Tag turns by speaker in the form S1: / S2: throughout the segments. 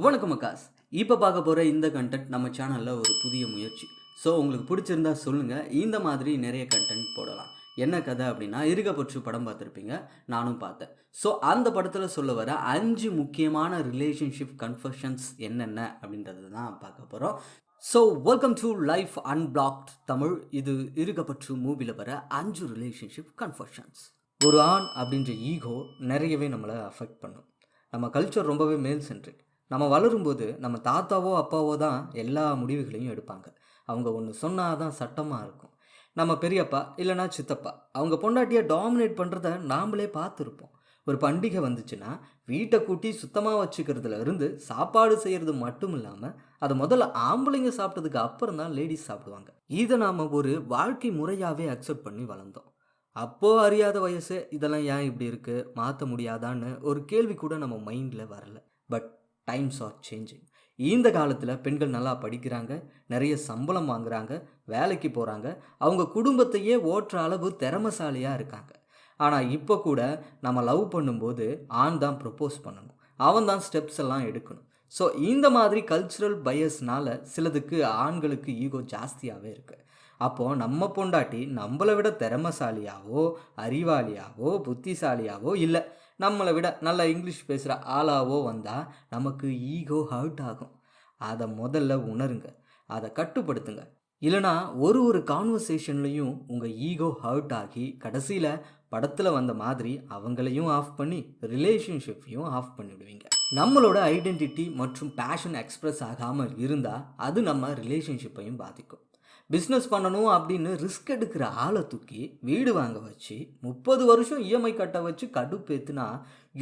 S1: வணக்கம் அக்காஸ். இப்போ பார்க்க போகிற இந்த கண்டென்ட் நம்ம சேனலில் ஒரு புதிய முயற்சி. ஸோ உங்களுக்கு பிடிச்சிருந்தா சொல்லுங்கள் இந்த மாதிரி நிறைய கண்டென்ட் போடலாம். என்ன கதை அப்படின்னா இருகப்பற்று படம் பார்த்துருப்பீங்க. நானும் பார்த்தேன். ஸோ அந்த படத்தில் சொல்ல வர அஞ்சு முக்கியமான ரிலேஷன்ஷிப் கன்ஃபஷன்ஸ் என்னென்ன அப்படின்றது தான் பார்க்க போகிறோம் so welcome to life unblocked Tamil. இது இருகப்பற்று மூவியில் வர அஞ்சு ரிலேஷன்ஷிப் கன்ஃபஷன்ஸ் ஒரு ஆண் அப்படின்ற ஈகோ நிறையவே நம்மளை அஃபெக்ட் பண்ணும். நம்ம கல்ச்சர் ரொம்பவே மேல் சென்ட்ரிக் நம்ம வளரும்போது நம்ம தாத்தாவோ அப்பாவோ தான் எல்லா முடிவுகளையும் எடுப்பாங்க. அவங்க ஒன்று சொன்னால் தான் சட்டமாக இருக்கும். நம்ம பெரியப்பா இல்லைனா சித்தப்பா அவங்க பொண்டாட்டியை டாமினேட் பண்ணுறத நாமளே பார்த்துருப்போம். ஒரு பண்டிகை வந்துச்சுன்னா வீட்டை கூட்டி சுத்தமாக வச்சுக்கிறதுல இருந்து சாப்பாடு செய்கிறது மட்டும் இல்லாமல் அதை முதல்ல ஆம்பளைங்க சாப்பிட்டதுக்கு அப்புறம் தான் லேடிஸ் சாப்பிடுவாங்க. இதை நாம் ஒரு வாழ்க்கை முறையாகவே அக்செப்ட் பண்ணி வளர்ந்தோம். அப்போது அறியாத வயசு இதெல்லாம் ஏன் இப்படி இருக்குது மாற்ற முடியாதான்னு ஒரு கேள்வி கூட நம்ம மைண்டில் வரல. But times are changing. இந்த காலத்தில் பெண்கள் நல்லா படிக்கிறாங்க நிறைய சம்பளம் வாங்குறாங்க வேலைக்கு போகிறாங்க அவங்க குடும்பத்தையே ஓட்டுற அளவு திறமசாலியாக இருக்காங்க. ஆனால் இப்போ கூட நம்ம லவ் பண்ணும்போது ஆண் தான் ப்ரப்போஸ் பண்ணணும். அவன் தான் ஸ்டெப்ஸ் எல்லாம் எடுக்கணும். ஸோ இந்த மாதிரி கல்ச்சுரல் பயஸ்னால் சிலதுக்கு ஆண்களுக்கு ஈகோ ஜாஸ்தியாகவே இருக்குது அப்போது நம்ம பொண்டாட்டி நம்மளை விட திறமசாலியாவோ அறிவாளியாவோ புத்திசாலியாவோ இல்லை. நம்மளை விட நல்லா இங்கிலீஷ் பேசுகிற ஆளாவோ வந்தால் நமக்கு ஈகோ ஹர்ட் ஆகும். அதை முதல்ல உணருங்க. அதை கட்டுப்படுத்துங்க. இல்லைனா ஒரு ஒரு கான்வர்சேஷன்லையும் உங்கள் ஈகோ ஹர்ட் ஆகி கடைசியில் படத்தில் வந்த மாதிரி அவங்களையும் ஆஃப் பண்ணி ரிலேஷன்ஷிப்பையும் ஆஃப் பண்ணிவிடுவீங்க நம்மளோட ஐடென்டிட்டி மற்றும் பேஷன் எக்ஸ்ப்ரெஸ் ஆகாமல் இருந்தால் அது நம்ம ரிலேஷன்ஷிப்பையும் பாதிக்கும். பிஸ்னஸ் பண்ணணும் அப்படின்னு ரிஸ்க் எடுக்கிற ஆளை தூக்கி வீடு வாங்க வச்சு முப்பது வருஷம் இஎம்ஐ கட்ட வச்சு கடுப்பேத்துனா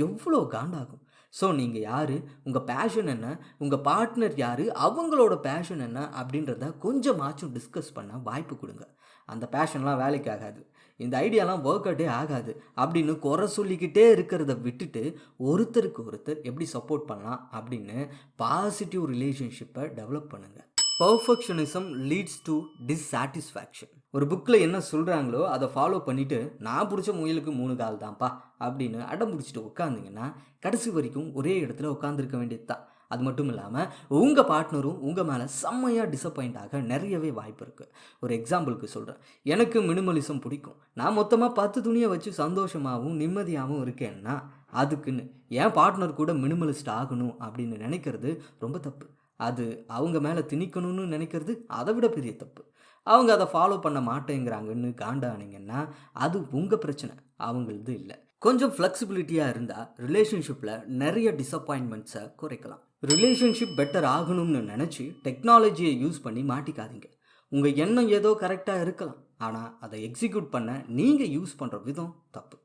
S1: எவ்வளோ காண்டாகும்? ஸோ நீங்கள் யார்? உங்கள் பேஷன் என்ன? உங்கள் பார்ட்னர் யார்? அவங்களோட பேஷன் என்ன? அப்படின்றத கொஞ்சமாச்சும் டிஸ்கஸ் பண்ண வாய்ப்பு கொடுங்க. அந்த பேஷன்லாம் வேலைக்கு ஆகாது. இந்த ஐடியாலாம் ஒர்க் அவுட்டே ஆகாது அப்படின்னு குறை சொல்லிக்கிட்டே இருக்கிறத விட்டுட்டு ஒருத்தருக்கு ஒருத்தர் எப்படி சப்போர்ட் பண்ணலாம் அப்படின்னு பாசிட்டிவ் ரிலேஷன்ஷிப்பை டெவலப் பண்ணுங்கள் பர்ஃபெக்ஷனிசம் லீட்ஸ் டு டிஸ்சாட்டிஸ்ஃபேக்ஷன் ஒரு புக்கில் என்ன சொல்கிறாங்களோ அதை ஃபாலோ பண்ணிவிட்டு நான் பிடிச்ச முயலுக்கு மூணு கால் தான்ப்பா அப்படின்னு அடம் பிடிச்சிட்டு உட்காந்திங்கன்னா கடைசி வரைக்கும் ஒரே இடத்துல உட்காந்துருக்க வேண்டியது தான் அது மட்டும் இல்லாமல் உங்கள் பார்ட்னரும் உங்கள் மேலே செம்மையாக டிசப்பாயிண்ட் ஆக நிறையவே வாய்ப்பு இருக்குது ஒரு எக்ஸாம்பிளுக்கு சொல்கிறேன் எனக்கு மினிமலிசம் பிடிக்கும். நான் மொத்தமாக பத்து துணியை வச்சு சந்தோஷமாகவும் நிம்மதியாகவும் இருக்கேன்னா அதுக்குன்னு. என் பார்ட்னர் கூட மினிமலிஸ்ட் ஆகணும் அப்படின்னு நினைக்கிறது ரொம்ப தப்பு. அது அவங்க மேலே திணிக்கணும்னு நினைக்கிறது அதை விட பெரிய தப்பு. அவங்க அதை ஃபாலோ பண்ண மாட்டேங்கிறாங்கன்னு காண்டானீங்கன்னா அது உங்கள் பிரச்சனை. அவங்களது இல்லை. கொஞ்சம் ஃப்ளெக்சிபிலிட்டியாக இருந்தால் ரிலேஷன்ஷிப்பில் நிறைய டிசப்பாயின்மெண்ட்ஸை குறைக்கலாம். ரிலேஷன்ஷிப் பெட்டர் ஆகணும்னு நினச்சி டெக்னாலஜியை யூஸ் பண்ணி மாட்டிக்காதீங்க. உங்கள் எண்ணம் ஏதோ கரெக்டாக இருக்கலாம். ஆனால் அதை எக்ஸிக்யூட் பண்ண நீங்கள் யூஸ் பண்ணுற விதம் தப்பு.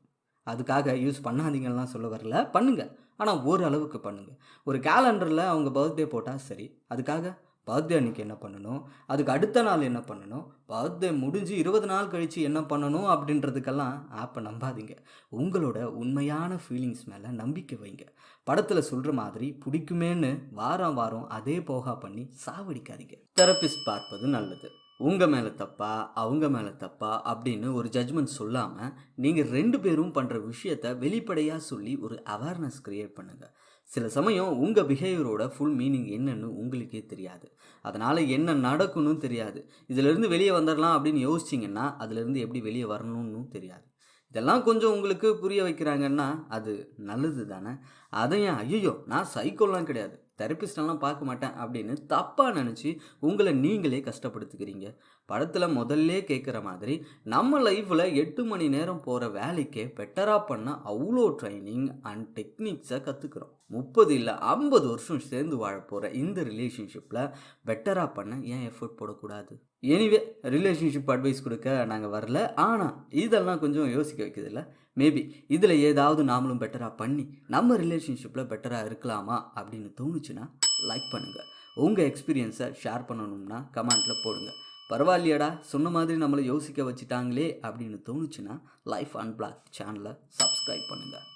S1: அதுக்காக யூஸ் பண்ணாதீங்கலாம் சொல்ல வரல. பண்ணுங்கள் ஆனால் ஓரளவுக்கு பண்ணுங்கள் ஒரு கேலண்டரில் அவங்க பர்த்டே போட்டால் சரி. அதுக்காக பர்த்டே அன்றைக்கி என்ன பண்ணணும்? அதுக்கு அடுத்த நாள் என்ன பண்ணணும்? பர்த்டே முடிஞ்சு இருபது நாள் கழித்து என்ன பண்ணணும்? அப்படின்றதுக்கெல்லாம் ஆப்பை நம்பாதீங்க. உங்களோட உண்மையான ஃபீலிங்ஸ் மேலே நம்பிக்கை வைங்க. படத்தில் சொல்கிற மாதிரி பிடிக்குமேன்னு வாரம் வாரம் அதே போகா பண்ணி சாவடிக்காதீங்க. தெரபிஸ்ட் பார்ப்பது நல்லது. உங்கள் மேலே தப்பா அவங்க மேலே தப்பா அப்படின்னு ஒரு ஜட்ஜ்மெண்ட் சொல்லாமல் நீங்கள் ரெண்டு பேரும் பண்ணுற விஷயத்த வெளிப்படையாக சொல்லி ஒரு அவேர்னஸ் க்ரியேட் பண்ணுங்கள் சில சமயம் உங்கள் பிஹேவியரோட ஃபுல் மீனிங் என்னன்னு உங்களுக்கே தெரியாது. அதனால் என்ன நடக்கும்னு தெரியாது. இதிலேருந்து வெளியே வந்துடலாம் அப்படின்னு யோசிச்சிங்கன்னா அதுலேருந்து எப்படி வெளியே வரணும்னு தெரியாது. இதெல்லாம் கொஞ்சம் உங்களுக்கு புரிய வைக்கிறாங்கன்னா அது நல்லது தானே அதையும் ஐயோ நான் சைக்கோலாம் கிடையாது. தெரப்பிஸ்டெல்லாம் பார்க்க மாட்டேன் அப்படின்னு தப்பாக நினச்சி உங்களை நீங்களே கஷ்டப்படுத்துக்கிறீங்க படத்தில் முதல்ல கேட்குற மாதிரி நம்ம லைஃப்பில் எட்டு மணி நேரம் போகிற வேலைக்கே பெட்டராக பண்ண அவ்வளோ ட்ரைனிங் அண்ட் டெக்னிக்ஸை கற்றுக்குறோம் முப்பது இல்லை ஐம்பது வருஷம் சேர்ந்து வாழ போகிற இந்த ரிலேஷன்ஷிப்பில் பெட்டராக பண்ண ஏன் எஃபர்ட் போடக்கூடாது? எனிவே ரிலேஷன்ஷிப் அட்வைஸ் கொடுக்க நாங்கள் வரல. ஆனால் இதெல்லாம் கொஞ்சம் யோசிக்க வைக்கிறதில்ல மேபி இதில் ஏதாவது நாமளும் பெட்டராக பண்ணி நம்ம ரிலேஷன்ஷிப்பில் பெட்டராக இருக்கலாமா அப்படின்னு தோணுச்சுன்னா லைக் பண்ணுங்கள் உங்கள் எக்ஸ்பீரியன்ஸை ஷேர் பண்ணணும்னா கமெண்ட்டில் போடுங்கள் பரவாயில்லையடா சொன்ன மாதிரி நம்மளை யோசிக்க வச்சுட்டாங்களே அப்படின்னு தோணுச்சுன்னா லைஃப் அன்பிளாக் சேனலை சப்ஸ்கிரைப் பண்ணுங்கள்